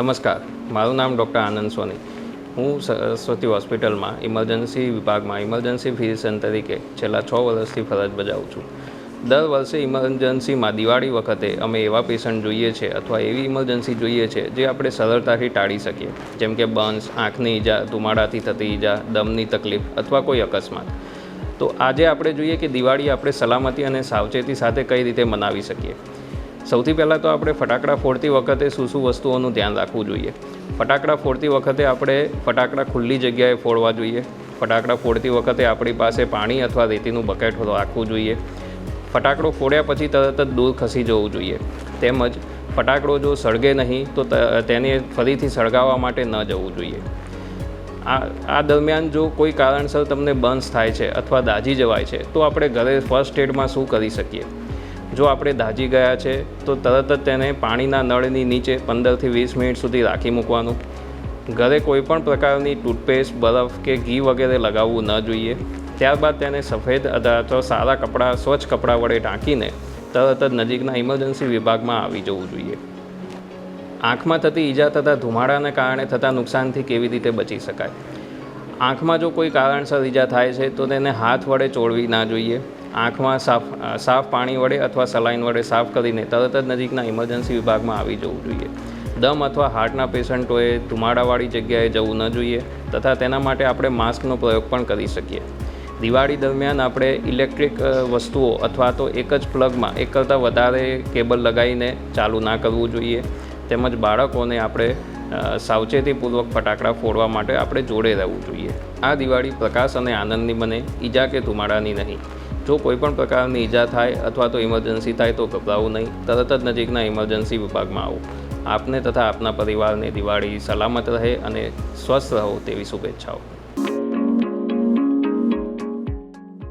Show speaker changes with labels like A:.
A: નમસ્કાર. મારું નામ ડૉક્ટર આનંદ સોની. હું સરસ્વતી હોસ્પિટલમાં ઇમરજન્સી વિભાગમાં ઇમરજન્સી ફિઝિશિયન તરીકે છેલ્લા છ વર્ષથી ફરજ બજાવું છું. દર વર્ષે ઇમરજન્સીમાં દિવાળી વખતે અમે એવા પેશન્ટ જોઈએ છે અથવા એવી ઇમરજન્સી જોઈએ છે જે આપણે સરળતાથી ટાળી શકીએ. જેમ કે બર્ન્સ આંખની ઈજા, ધુમાડાથી થતી ઈજા, દમની તકલીફ અથવા કોઈ અકસ્માત. તો આજે આપણે જોઈએ કે દિવાળી આપણે સલામતી અને સાવચેતી સાથે કઈ રીતે મનાવી શકીએ. સૌથી પહેલાં તો આપણે ફટાકડા ફોડતી વખતે શું શું વસ્તુઓનું ધ્યાન રાખવું જોઈએ? ફટાકડા ફોડતી વખતે આપણે ફટાકડા ખુલ્લી જગ્યાએ ફોડવા જોઈએ. ફટાકડા ફોડતી વખતે આપણી પાસે પાણી અથવા રેતીનું બકેટ રાખવું જોઈએ. ફટાકડો ફોડ્યા પછી તરત જ દૂર ખસી જવું જોઈએ. તેમજ ફટાકડો જો સળગે નહીં તો તેને ફરીથી સળગાવવા માટે ન જવું જોઈએ. આ આ દરમિયાન જો કોઈ કારણસર તમને બંસ થાય છે અથવા દાઝી જવાય છે, તો આપણે ઘરે ફર્સ્ટ એડમાં શું કરી શકીએ? જો આપણે દાજી ગયા છે, તો તરત જ તેને પાણીના નળની નીચે પંદરથી વીસ મિનિટ સુધી રાખી મૂકવાનું. ઘરે કોઈ પણ પ્રકારની ટૂથપેસ્ટ, બરફ કે ઘી વગેરે લગાવવું ન જોઈએ. ત્યારબાદ તેને સફેદ અથવા સારા કપડાં, સ્વચ્છ કપડાં વડે ઢાંકીને તરત જ નજીકના ઇમરજન્સી વિભાગમાં આવી જવું જોઈએ. આંખમાં થતી ઈજા થતાં ધુમાડાને કારણે થતા નુકસાનથી કેવી રીતે બચી શકાય? આંખમાં જો કોઈ કારણસર ઈજા થાય છે, તો તેને હાથ વડે ચોળવી ના જોઈએ. આંખમાં સાફ સાફ પાણી વડે અથવા સલાઈન વડે સાફ કરીને તરત જ નજીકના ઇમરજન્સી વિભાગમાં આવી જવું જોઈએ. દમ અથવા હાર્ટના પેશન્ટોએ ધુમાડાવાળી જગ્યાએ જવું ન જોઈએ તથા તેના માટે આપણે માસ્કનો પ્રયોગ પણ કરી શકીએ. દિવાળી દરમિયાન આપણે ઇલેક્ટ્રિક વસ્તુઓ અથવા તો એક જ પ્લગમાં એક કરતાં વધારે કેબલ લગાવીને ચાલુ ના કરવું જોઈએ. તેમજ બાળકોને આપણે સાવચેતીપૂર્વક ફટાકડા ફોડવા માટે આપણે જોડે રહેવું જોઈએ. આ દિવાળી પ્રકાશ અને આનંદની બને, ઈજા કે ધુમાડાની નહીં. જો કોઈપણ પ્રકારની ઈજા થાય અથવા તો ઇમરજન્સી થાય તો ગભરાવું નહીં. તરત જ નજીકના ઇમરજન્સી વિભાગમાં આવો. આપને તથા આપના પરિવારને દિવાળી સલામત રહે અને સ્વસ્થ રહો તેવી શુભેચ્છાઓ.